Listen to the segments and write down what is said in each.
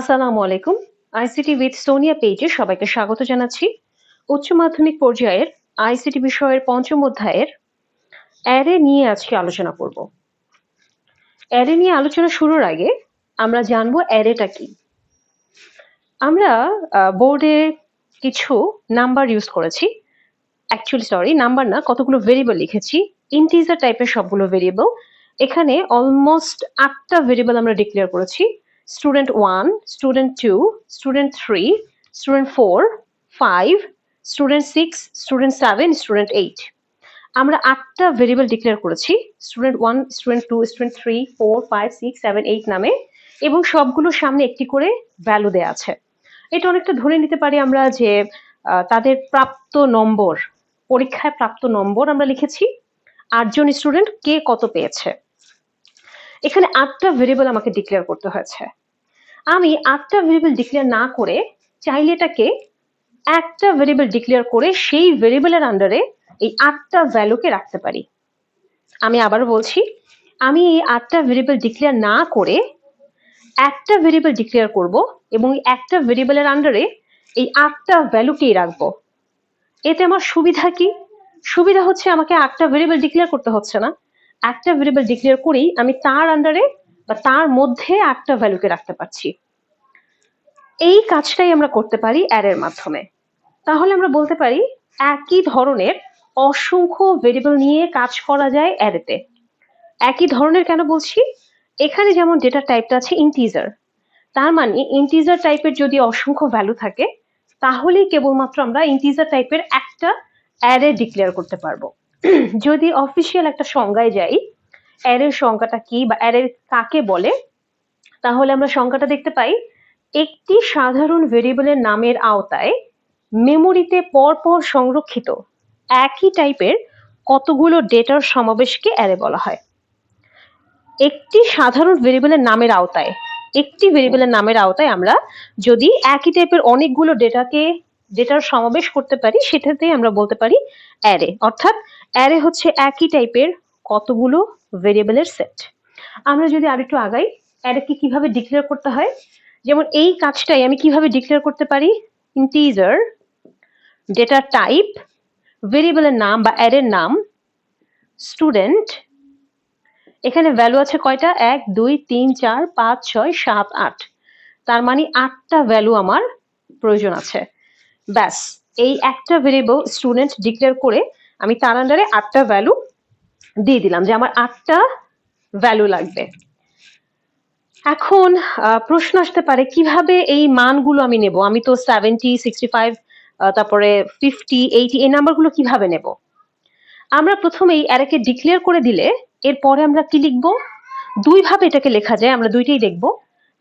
আসসালামু আলাইকুম। ICT with Sonia পেজে সবাইকে স্বাগত জানাচ্ছি। উচ্চ মাধ্যমিক পর্যায়ের আইসিটি বিষয়ের পঞ্চম অধ্যায়ের অ্যারে নিয়ে আজকে আলোচনা করব। অ্যারে নিয়ে আলোচনা শুরুর আগে আমরা জানব অ্যারেটা কি। আমরা বোর্ডে কিছু নাম্বার ইউজ করেছি। অ্যাকচুয়ালি সরি নাম্বার না, কতগুলো ভেরিয়েবল লিখেছি। ইন্টিজার টাইপের সবগুলো ভেরিয়েবল এখানে অলমোস্ট আটটা ভেরিয়েবল আমরা ডিক্লেয়ার করেছি। Student one student two student three student four five student six student seven student eight আমরা আটটা ভেরিয়েবল ডিক্লেয়ার করেছি student one student two student three four five six seven eight নামে, এবং সবগুলোর সামনে একটি করে ভ্যালু দেওয়া আছে। এটা অনেকটা ধরে নিতে পারি আমরা যে তাদের প্রাপ্ত নম্বর, পরীক্ষায় প্রাপ্ত নম্বর আমরা লিখেছি, আটজন স্টুডেন্ট কে কত পেয়েছে? এখানে আটটা ভেরিয়েবল আমাকে ডিক্লেয়ার করতে হয়েছে। আমি আটটা ভেরিয়েবল ডিক্লেয়ার না করে চাইলে এটাকে একটা ভেরিয়েবল ডিক্লেয়ার করে সেই ভেরিয়েবলের আন্ডারে এই আটটা ভ্যালুকে রাখতে পারি। আমি আবারও বলছি, আমি এই আটটা ভেরিয়েবল ডিক্লেয়ার না করে একটা ভেরিয়েবল ডিক্লেয়ার করব এবং একটা ভেরিয়েবলের আন্ডারে এই আটটা ভ্যালুকেই রাখব। এতে আমার সুবিধা কি? সুবিধা হচ্ছে আমাকে আটটা ভেরিয়েবল ডিক্লেয়ার করতে হচ্ছে না। একটা ভেরিয়েবল ডিক্লেয়ার করেই আমি তার আন্ডারে বা তার মধ্যে একটা ভ্যালুকে রাখতে পারছি। এই কাজটাই আমরা করতে পারি অ্যারের মাধ্যমে। তাহলে আমরা বলতে পারি একই ধরনের অসংখ্য ভেরিয়েবল নিয়ে কাজ করা যায় অ্যারেতে একই ধরনের কেন বলছি? এখানে যেমন ডেটা টাইপটা আছে ইন্টিজার তার মানে ইন্টিজার টাইপের যদি অসংখ্য ভ্যালু থাকে, তাহলেই কেবলমাত্র আমরা ইন্টিজার টাইপের একটা অ্যারে ডিক্লেয়ার করতে পারব। যদি অফিসিয়াল একটা সংজ্ঞায় যাই অ্যারের সংখ্যাটা কি বা অ্যারের কাকে বলে? তাহলে আমরা সংখ্যাটা দেখতে পাই। একটি সাধারণ ভেরিয়েবলের নামের আওতায় মেমোরিতে পরপর সংরক্ষিত একই টাইপের কতগুলো ডেটার সমাবেশকে অ্যারে বলা হয়। একটি সাধারণ ভেরিয়েবলের নামের আওতায়, একটি ভেরিয়েবলের নামের আওতায় আমরা যদি একই টাইপের অনেকগুলো ডেটাকে, ডেটার সমাবেশ করতে পারি, সেটাতেই আমরা বলতে পারি অ্যারে। অর্থাৎ অ্যারে হচ্ছে একই টাইপের কতগুলো ভেরিয়েবলের সেট। আমরা যদি আরেকটু আগাই অ্যারেকে কীভাবে ডিক্লেয়ার করতে হয়? যেমন এই কাজটাই আমি কীভাবে ডিক্লেয়ার করতে পারি? ইন্টিজার ডেটা টাইপ ভেরিয়েবলের নাম বা অ্যাডের নাম স্টুডেন্ট এখানে ভ্যালু আছে কয়টা? এক, দুই, তিন, চার, পাঁচ, ছয়, সাত, আট। তার মানে আটটা ভ্যালু আমার প্রয়োজন আছে। ব্যাস, এই একটা ভেরিয়েবল স্টুডেন্ট ডিক্লেয়ার করে আমি তার আন্ডারে আটটা ভ্যালু দিয়ে দিলাম যে আমার আটটা ভ্যালু লাগবে। এখন প্রশ্ন আসতে পারে, কীভাবে এই মানগুলো আমি নেব? আমি তো সেভেন্টি সিক্সটি ফাইভ তারপরে ফিফটি এইটি এই নাম্বারগুলো কীভাবে নেব? আমরা প্রথমেই অ্যারেকে ডিক্লেয়ার করে দিলে, এরপরে আমরা কি লিখব? দুইভাবে এটাকে লেখা যায়, আমরা দুইটাই দেখব।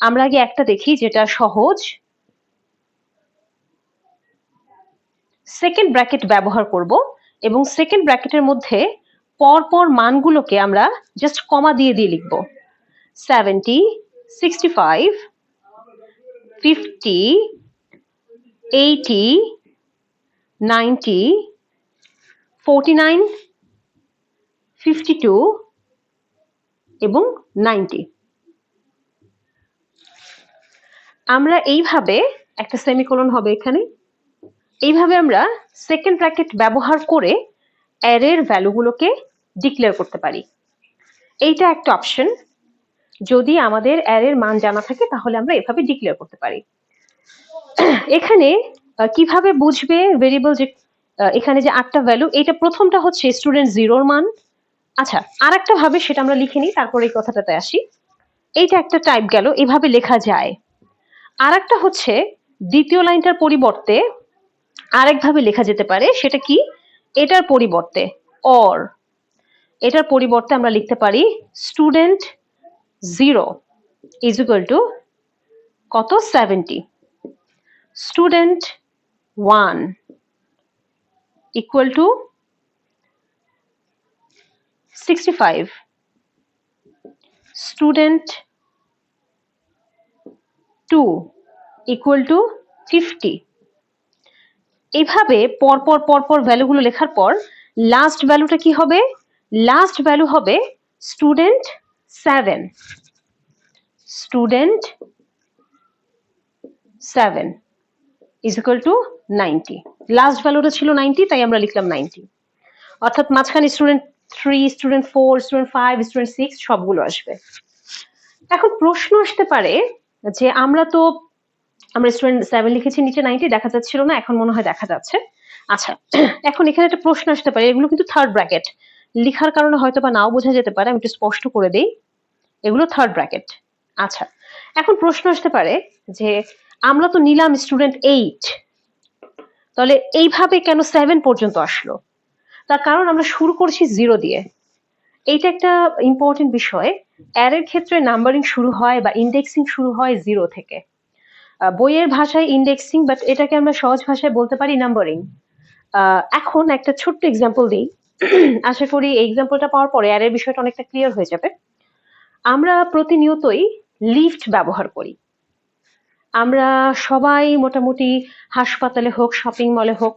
আমরা আগে একটা দেখি যেটা সহজ। সেকেন্ড ব্র্যাকেট ব্যবহার করব এবং সেকেন্ড ব্র্যাকেটের মধ্যে পরপর মানগুলোকে আমরা জাস্ট কমা দিয়ে দিয়ে লিখব। Seventy sixty five fifty eighty ninety forty nine fifty two এবং নাইনটি আমরা এইভাবে একটা সেমিকোলন হবে এখানে। এইভাবে আমরা সেকেন্ড ব্র্যাকেট ব্যবহার করে অ্যারের ভ্যালুগুলোকে ডিক্লেয়ার করতে পারি। এইটা একটা অপশন যদি আমাদের অ্যারের মান জানা থাকে, তাহলে আমরা এভাবে ডিক্লেয়ার করতে পারি। এখানে কীভাবে বুঝবে ভেরিয়েবল যে এখানে যে আটটা ভ্যালু এটা প্রথমটা হচ্ছে স্টুডেন্ট জিরোর মান। আচ্ছা আর একটা ভাবে সেটা আমরা লিখে নিই, তারপরে এই কথাটাতে আসি। এইটা একটা টাইপ গেল, এভাবে লেখা যায়। আর একটা হচ্ছে, দ্বিতীয় লাইনটার পরিবর্তে আরেকভাবে লেখা যেতে পারে, সেটা কি? এটার পরিবর্তে অর এটার পরিবর্তে আমরা লিখতে পারি student zero is equal to কত? Seventy student one equal to sixty five student two equal to fifty এভাবে পরপর পরপর ভ্যালুগুলো লেখার পর লাস্ট ভ্যালুটা কি হবে? লাস্ট ভ্যালু হবে student seven student seven is equal to ninety last ভ্যালুটা ছিল নাইনটি তাই আমরা লিখলাম নাইনটি অর্থাৎ মাঝখানে student three student four student five student six সবগুলো আসবে। এখন প্রশ্ন আসতে পারে যে আমরা তো, আমরা স্টুডেন্ট সেভেন লিখেছি, নিচে নাইনটি দেখা যাচ্ছিল না, এখন মনে হয় দেখা যাচ্ছে। আচ্ছা এখন এখানে একটা প্রশ্ন আসতে পারে, এগুলো কিন্তু থার্ড ব্র্যাকেট লিখার কারণে হয়তো বা নাও বোঝা যেতে পারে, আমি একটু স্পষ্ট করে দিই। এগুলো থার্ড ব্র্যাকেট আচ্ছা এখন প্রশ্ন আসতে পারে যে, আমরা তো নিলাম স্টুডেন্ট এইট তাহলে এইভাবে কেন সেভেন পর্যন্ত আসলো? তার কারণ আমরা শুরু করছি জিরো দিয়ে। এইটা একটা ইম্পর্টেন্ট বিষয়। অ্যারের ক্ষেত্রে নাম্বারিং শুরু হয় বা ইন্ডেক্সিং শুরু হয় জিরো থেকে। বইয়ের ভাষায় ইন্ডেক্সিং বাট এটাকে আমরা সহজ ভাষায় বলতে পারি নাম্বারিং এখন একটা ছোট্ট এক্সাম্পল দিই। আশা করি এই এক্সাম্পলটা পাওয়ার পরে অ্যারের বিষয়টা অনেকটা ক্লিয়ার হয়ে যাবে। আমরা প্রতিনিয়তই লিফট ব্যবহার করি। আমরা সবাই মোটামুটি হাসপাতালে হোক শপিং মলে হোক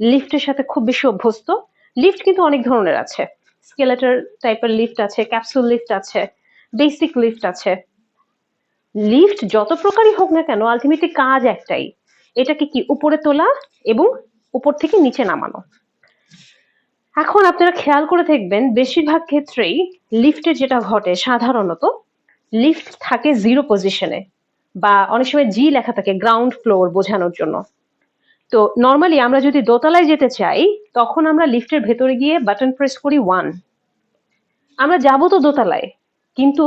লিফটের সাথে খুব বেশি অভ্যস্ত। লিফট কিন্তু অনেক ধরনের আছে। স্কেলেটার টাইপের লিফট আছে ক্যাপসুল লিফট আছে বেসিক লিফট আছে। লিফট যত প্রকারই হোক না কেন আলটিমেটলি কাজ একটাই। এটাকে কি উপরে তোলা এবং উপর থেকে নিচে নামানো। এখন আপনারা খেয়াল করে দেখবেন, বেশিরভাগ ক্ষেত্রেই লিফটে যেটা ঘটে সাধারণত লিফট থাকে জিরো পজিশনে বা অনেক সময় জি লেখা থাকে গ্রাউন্ড ফ্লোর বোঝানোর জন্য। তো নর্মালি আমরা যদি দোতলায় যেতে চাই, তখন আমরা লিফটের ভেতরে গিয়ে বাটন প্রেস করি ওয়ান আমরা যাব তো দোতলায়, কিন্তু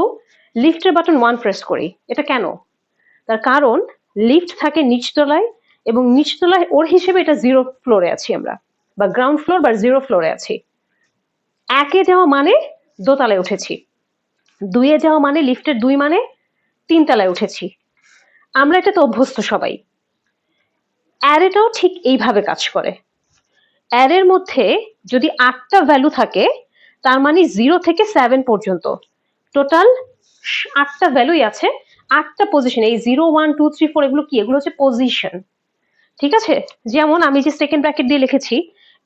লিফটের বাটন ওয়ান প্রেস করি। এটা কেন? তার কারণ লিফট থাকে নিচতলায় এবং নিচতলায় ওর হিসেবে এটা জিরো ফ্লোরে আছি আমরা। বা গ্রাউন্ড ফ্লোর বা জিরো ফ্লোরে আছি। একে যাওয়া মানে দোতলায় উঠেছি। দুইয়ে যাওয়া মানে লিফটের দুই মানে তিনতলায় উঠেছি। আমরা এটা তো অভ্যস্ত সবাই। অ্যারেটাও ঠিক এইভাবে কাজ করে। অ্যারের মধ্যে যদি আটটা ভ্যালু থাকে, তার মানে জিরো থেকে সেভেন পর্যন্ত। টোটাল আটটা ভ্যালুই আছে। আটটা পজিশন এই zero one two three four এগুলো কি? এগুলো হচ্ছে পজিশন ঠিক আছে? যেমন আমি যে সেকেন্ড ব্র্যাকেট দিয়ে লিখেছি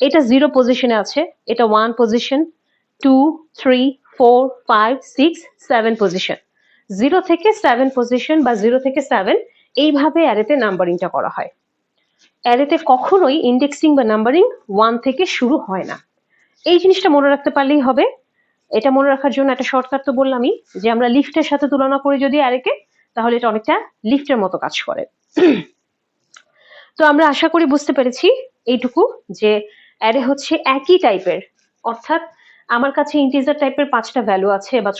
এটা জিরো পজিশনে আছে, এটা one position two three four five six seven position zero থেকে সেভেন পজিশন বা জিরো থেকে সেভেন এইভাবে অ্যারেতে নাম্বারিংটা করা হয়। অ্যারেতে কখনোই ইন্ডেক্সিং বা নাম্বারিং ওয়ান থেকে শুরু হয় না। এই জিনিসটা মনে রাখতে পারলেই হবে। এটা মনে রাখার জন্য একটা শর্টকাট তো বললামই, যে আমরা লিফটের সাথে তুলনা করি যদি অ্যারেকে তাহলে এটা অনেকটা লিফটের মতো কাজ করে। তো আমরা আশা করি বুঝতে পেরেছি এইটুকু, যে অ্যারে হচ্ছে একই টাইপের। অর্থাৎ আমার কাছে ইন্টিজার টাইপের পাঁচটা ভ্যালু আছে বা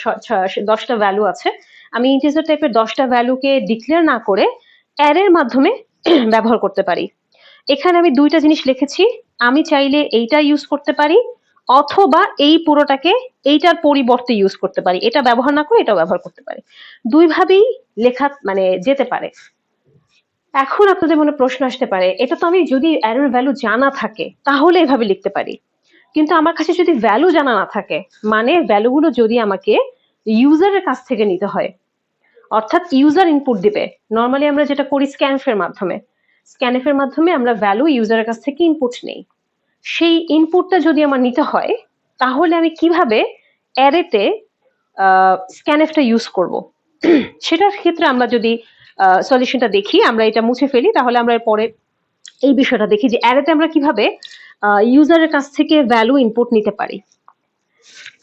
দশটা ভ্যালু আছে। আমি ইন্টিজার টাইপের দশটা ভ্যালুকে ডিক্লেয়ার না করে অ্যারের মাধ্যমে ব্যবহার করতে পারি। এখানে আমি দুইটা জিনিস লিখেছি। আমি চাইলে এইটা ইউজ করতে পারি অথবা এই পুরোটাকে এইটার পরিবর্তে ইউজ করতে পারি। এটা ব্যবহার না করে এটা ব্যবহার করতে পারি। দুইভাবেই লেখা মানে যেতে পারে। এখন আপনাদের মনে প্রশ্ন আসতে পারে, এটা তো আমি যদি অ্যারোর ভ্যালু জানা থাকে, তাহলে এভাবে লিখতে পারি। কিন্তু আমার কাছে যদি ভ্যালু জানা না থাকে মানে ভ্যালুগুলো যদি আমাকে ইউজারের কাছ থেকে নিতে হয়, অর্থাৎ ইউজার ইনপুট দিবে নর্মালি আমরা যেটা করি স্ক্যানফের মাধ্যমে স্ক্যানএফের মাধ্যমে আমরা ভ্যালু ইউজারের কাছ থেকে ইনপুট নেই। সেই ইনপুটটা যদি আমার নিতে হয়, তাহলে আমি কীভাবে অ্যারেতে স্ক্যানএফটা ইউজ করব? সেটার ক্ষেত্রে আমরা যদি সলিউশনটা দেখি, আমরা এটা মুছে ফেলি, তাহলে আমরা পরে এই বিষয়টা দেখি যে অ্যারেতে আমরা কীভাবে ইউজারের কাছ থেকে ভ্যালু ইনপুট নিতে পারি।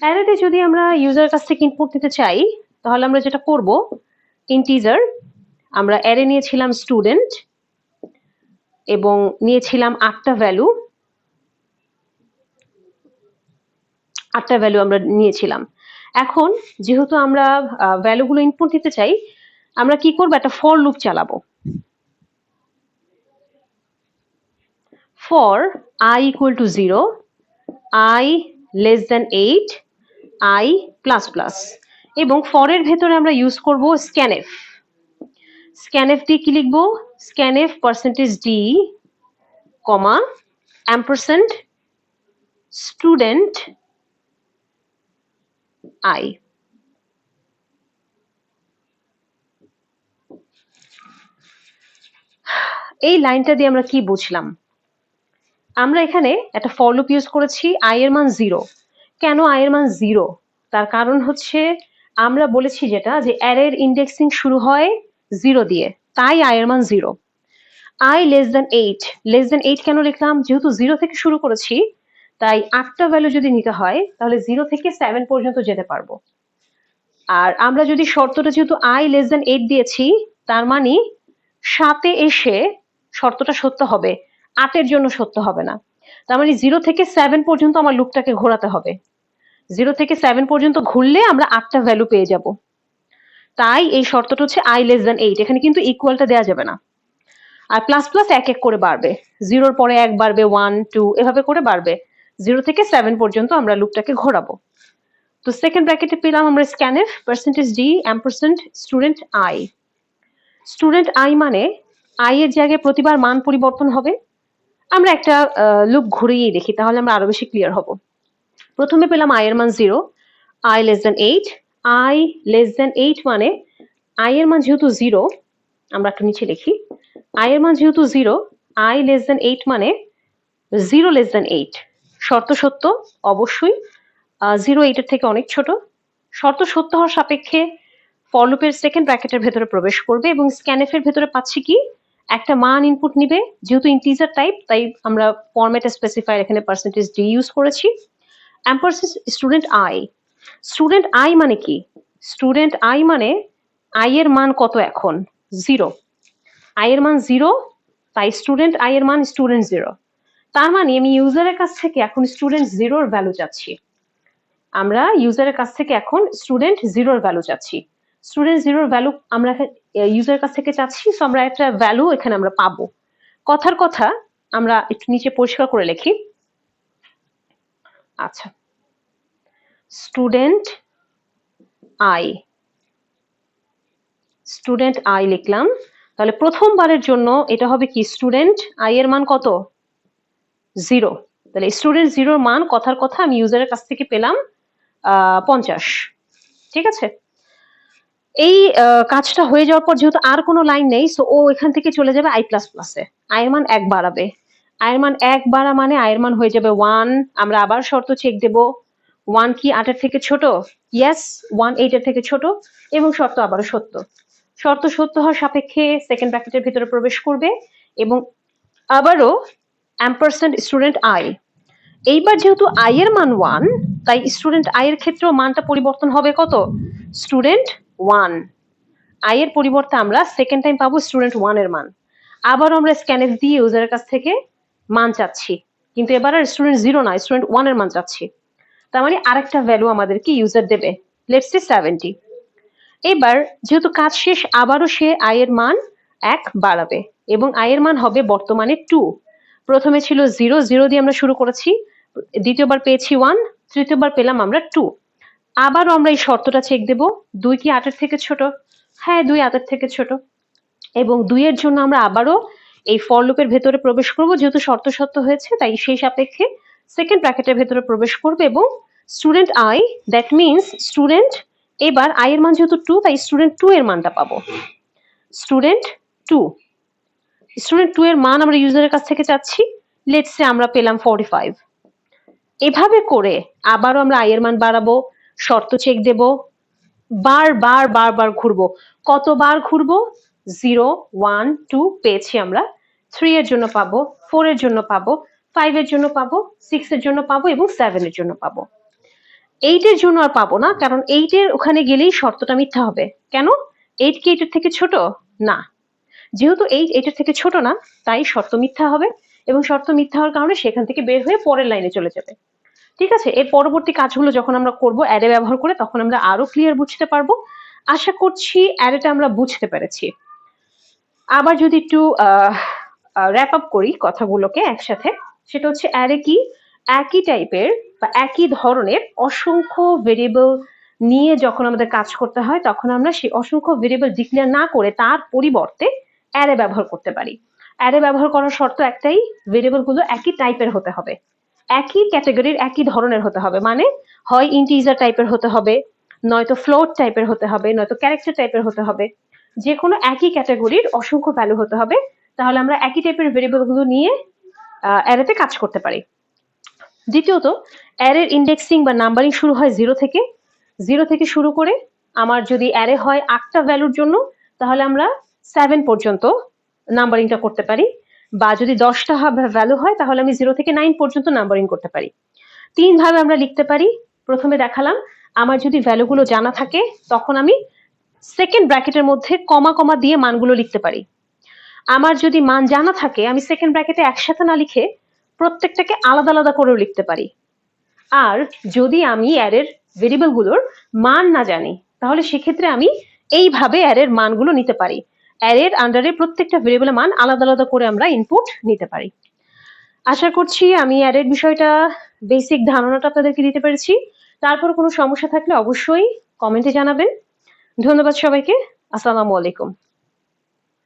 অ্যারেতে যদি আমরা ইউজারের কাছ থেকে ইনপুট নিতে চাই, তাহলে আমরা যেটা করব ইন্টিজার আমরা অ্যারে নিয়েছিলাম স্টুডেন্ট এবং নিয়েছিলাম আটটা ভ্যালু আটটা ভ্যালু আমরা নিয়েছিলাম। এখন যেহেতু আমরা ভ্যালুগুলো ইনপুট দিতে চাই আমরা কি করব? একটা ফর লুপ চালাবো। For i equal to zero i less than eight i plus plus এবং ফরের ভেতরে আমরা ইউজ করব স্ক্যানএফ স্ক্যানএফ দিয়ে কি লিখব? Scanf percentage d comma ampersand student i এই লাইনটা দিয়ে আমরা কি বুঝলাম? আমরা এখানে একটা ফর লুপ ইউজ করেছি, i এর মান জিরো কেন i এর মান জিরো তার কারণ হচ্ছে আমরা বলেছি যেটা, যে অ্যারের ইন্ডেক্সিং শুরু হয় জিরো দিয়ে। তাই আই এর মান zero i less than eight less than eight কেন লিখলাম? যেহেতু জিরো থেকে শুরু করেছি, তাই আটটা ভ্যালু যদি নিতে হয়, তাহলে জিরো থেকে সেভেন পর্যন্ত যেতে পারব। আর আমরা যদি শর্তটা যেহেতু আই লেস দেন এইট দিয়েছি, তার মানে সাতে এসে শর্তটা সত্য হবে, আটের জন্য সত্য হবে না। তার মানে জিরো থেকে সেভেন পর্যন্ত আমার লুপটাকে ঘোরাতে হবে। জিরো থেকে সেভেন পর্যন্ত ঘুরলে আমরা আটটা ভ্যালু পেয়ে যাব। তাই এই শর্তটা হচ্ছে আই লেস দেন এইট এখানে কিন্তু ইকুয়ালটা দেওয়া যাবে না। আর প্লাস প্লাস এক এক করে বাড়বে। জিরোর পরে এক বাড়বে ওয়ান টু এভাবে করে বাড়বে। জিরো থেকে সেভেন পর্যন্ত আমরা লুপটাকে ঘোরাবো। তো সেকেন্ড ব্র্যাকেটে পেলাম আমরা স্ক্যানের percentage d ampersand student i student i মানে আই এর জায়গায় প্রতিবার মান পরিবর্তন হবে? আমরা একটা লুপ ঘুরিয়ে দেখি, তাহলে আমরা আরও বেশি ক্লিয়ার হব। প্রথমে পেলাম আই এর মান zero i less than eight i less than eight মানে আই এর মান যেহেতু জিরো আমরা একটু নিচে লিখি আই এর মান যেহেতু zero i less than eight মানে জিরো লেস দেন এইট শর্ত সত্য, অবশ্যই জিরো এইটের থেকে অনেক ছোট। শর্ত সত্য হওয়ার সাপেক্ষে ফলুপের সেকেন্ড ব্র্যাকেটের ভেতরে প্রবেশ করবে এবং স্ক্যানএফ এর ভেতরে পাচ্ছি কি? একটা মান ইনপুট নিবে, যেহেতু ইন্টিজার টাইপ তাই আমরা ফরম্যাট স্পেসিফায়ার এখানে পার্সেন্টেজ ডি ইউজ করেছি। Ampersand student i student i মানে কি? স্টুডেন্ট আই মানে আই এর মান কত এখন? জিরো আই এর মান জিরো তাই স্টুডেন্ট আই এর মান স্টুডেন্ট জিরো তার মানে আমি ইউজারের কাছ থেকে এখন স্টুডেন্ট জিরোর ভ্যালু চাচ্ছি। আমরা ইউজারের কাছ থেকে এখন স্টুডেন্ট জিরোর ভ্যালু চাচ্ছি। স্টুডেন্ট জিরোর ভ্যালু আমরা ইউজারের কাছ থেকে চাচ্ছি সো আমরা একটা ভ্যালু এখানে আমরা পাবো। কথার কথা, আমরা একটু নিচে পরিষ্কার করে লিখি। আচ্ছা। স্টুডেন্ট আই স্টুডেন্ট আই লিখলাম। তাহলে প্রথমবারের জন্য এটা হবে কি? স্টুডেন্ট আই এর মান কত? জিরো তাহলে স্টুডেন্ট জিরোর মান, কথার কথা, আমি ইউজারের কাছ থেকে পেলাম পঞ্চাশ। ঠিক আছে? এই কাজটা হয়ে যাওয়ার পর যেহেতু আর কোনো লাইন নেই সো ও এখান থেকে চলে যাবে আই প্লাস প্লাসে আয়ের মান এক বাড়াবে। আয়ের মান এক বাড়া মানে আয়ের মান হয়ে যাবে ওয়ান আমরা আবার শর্ত চেক দেব। ওয়ান কি আটের থেকে ছোট? ইয়েস ওয়ান এইটের থেকে ছোট এবং শর্ত আবারও সত্য। শর্ত সত্য হওয়ার সাপেক্ষে সেকেন্ড ব্র্যাকেটের ভিতরে প্রবেশ করবে এবং আবারও অ্যাম্পারসেন্ট স্টুডেন্ট আই এইবার যেহেতু আই এর মান ওয়ান তাই স্টুডেন্ট আই এর ক্ষেত্রেও মানটা পরিবর্তন হবে কত? স্টুডেন্ট ওয়ান আই এর পরিবর্তে আমরা সেকেন্ড টাইম পাবো স্টুডেন্ট ওয়ানের মান। আবার আমরা স্ক্যানেফ দিয়ে ইউজারের কাছ থেকে মান চাচ্ছি। কিন্তু এবার আর স্টুডেন্ট জিরো না স্টুডেন্ট ওয়ানের মান চাচ্ছি। তার মানে আরেকটা ভ্যালু আমাদেরকে ইউজার দেবে। লেটস সে সেভেন্টি এবার যেহেতু কাজ শেষ, আবারও সে আই এর মান এক বাড়াবে এবং আই এর মান হবে বর্তমানে টু প্রথমে ছিল জিরো জিরো দিয়ে আমরা শুরু করেছি, দ্বিতীয়বার পেয়েছি ওয়ান তৃতীয়বার পেলাম আমরা টু আবারও আমরা এই শর্তটা চেক দেব। দুই কি আটের থেকে ছোট? হ্যাঁ দুই আটের থেকে ছোট। এবং দুইয়ের জন্য আমরা আবারও এই ফর লুপের ভেতরে প্রবেশ করব। যেহেতু শর্ত সত্য হয়েছে, তাই সেই সাপেক্ষে সেকেন্ড ব্র্যাকেটের ভেতরে প্রবেশ করবে এবং student i that means student এবার আই এর মান যেহেতু টু তাই স্টুডেন্ট টু এর মানটা পাবো। স্টুডেন্ট টু স্টুডেন্ট টু এর মান আমরা ইউজারের কাছ থেকে চাচ্ছি। লেটসে আমরা পেলাম ফোরটি ফাইভ এভাবে করে আবারও আমরা আই এর মান বাড়াবো। শর্ত চেক দেব। বার বার ঘুরবো। কতবার ঘুরবো? জিরো ওয়ান টু পেয়েছি আমরা। থ্রি এর জন্য পাবো ফোর এর জন্য পাবো ফাইভ এর জন্য পাবো সিক্স এর জন্য পাবো এবং সেভেন এর জন্য পাবো। এইটের জন্য আর পাবো না, কারণ এইটের ওখানে গেলেই শর্তটা মিথ্যা হবে। কেন? এইট কি এইটের থেকে ছোট? না। যেহেতু এইট এইটের থেকে ছোট না, তাই শর্ত মিথ্যা হবে এবং শর্ত মিথ্যা হওয়ার কারণে সেখান থেকে বের হয়ে পরের লাইনে চলে যাবে। ঠিক আছে? এর পরবর্তী কাজগুলো যখন আমরা করব অ্যারে ব্যবহার করে, তখন আমরা আরও ক্লিয়ার বুঝতে পারব। আশা করছি অ্যারেটা আমরা বুঝতে পেরেছি। আবার যদি একটু র্যাপ আপ করি কথাগুলোকে একসাথে, সেটা হচ্ছে অ্যারে কি? একই টাইপের বা একই ধরনের অসংখ্য ভেরিয়েবল নিয়ে যখন আমাদের কাজ করতে হয়, তখন আমরা সেই অসংখ্য ভেরিয়েবল ডিক্লেয়ার না করে তার পরিবর্তে অ্যারে ব্যবহার করতে পারি। অ্যারে ব্যবহার করার শর্ত একটাই ভেরিয়েবলগুলো একই টাইপের হতে হবে। একই ক্যাটাগরির একই ধরনের হতে হবে। মানে হয় ইন্টিজার টাইপের হতে হবে, নয়তো ফ্লোট টাইপের হতে হবে, নয়তো ক্যারেক্টার টাইপের হতে হবে। যে কোনো একই ক্যাটাগরির অসংখ্য ভ্যালু হতে হবে। তাহলে আমরা একই টাইপের ভেরিয়েবলগুলো নিয়ে অ্যারেতে কাজ করতে পারি। দ্বিতীয়ত অ্যারের ইন্ডেক্সিং বা নাম্বারিং শুরু হয় জিরো থেকে। জিরো থেকে শুরু করে আমার যদি অ্যারে হয় আটটা ভ্যালুর জন্য, তাহলে আমরা সেভেন পর্যন্ত নাম্বারিংটা করতে পারি। বা যদি দশটা ভ্যালু হয়, তাহলে আমি জিরো থেকে নাইন পর্যন্ত নাম্বারিং করতে পারি। তিন ভাবে আমরা লিখতে পারি। প্রথমে দেখালাম, আমার যদি ভ্যালুগুলো জানা থাকে, তখন আমি সেকেন্ড ব্র্যাকেটের মধ্যে কমা কমা দিয়ে মানগুলো লিখতে পারি। আমার যদি মান জানা থাকে, আমি সেকেন্ড ব্র্যাকেটে একসাথে না লিখে প্রত্যেকটাকে আলাদা আলাদা করেও লিখতে পারি। আর যদি আমি অ্যারের ভেরিয়েবলগুলোর মান না জানি, তাহলে সেক্ষেত্রে আমি এইভাবে অ্যারের মানগুলো নিতে পারি। অ্যারের আন্ডারে প্রত্যেকটা ভেরিয়েবলের মান আলাদা আলাদা করে আমরা ইনপুট নিতে পারি। আশা করছি আমি অ্যারের বিষয়টা বেসিক ধারণাটা আপনাদেরকে দিতে পেরেছি। তারপর কোনো সমস্যা থাকলে অবশ্যই কমেন্টে জানাবেন। ধন্যবাদ সবাইকে। আসসালামু আলাইকুম।